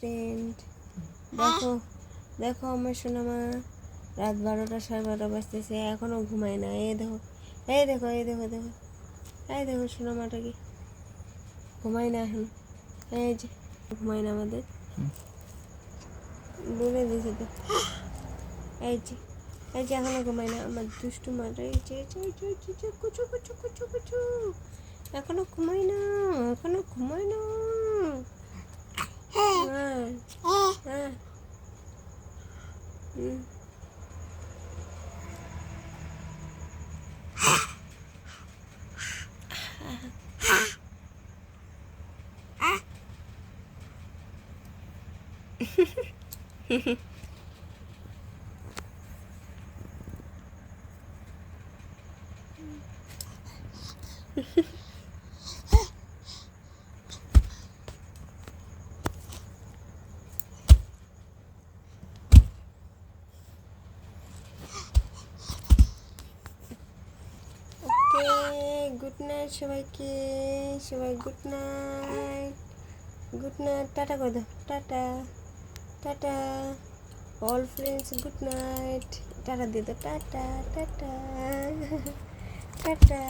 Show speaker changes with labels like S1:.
S1: Friend দেখো দেখো আমার সোনামা রাত বারোটা সাড়ে বারোটা বাজতেছে এখনও ঘুমায় না। এই দেখো এই দেখো এই দেখো দেখো এই দেখো সোনামাটাকে ঘুমায় না এখন। এই যে ঘুমায় না আমাদের। বলে দিয়েছে তো। এই যে এই যে এখনও ঘুমায় না। আমার দুষ্টু মাটা এই যে যে, কুচু কুচু কুচু কুচু এখনও ঘুমায় না। 嗯。啊。啊。啊。嘿嘿嘿，嘿。ওকে গুড নাইট সবাইকে। সবাই good night good night tata করে দাও। Tata. Tata. All friends good night tata দিয়ে দাও। Tata tata. টাটা।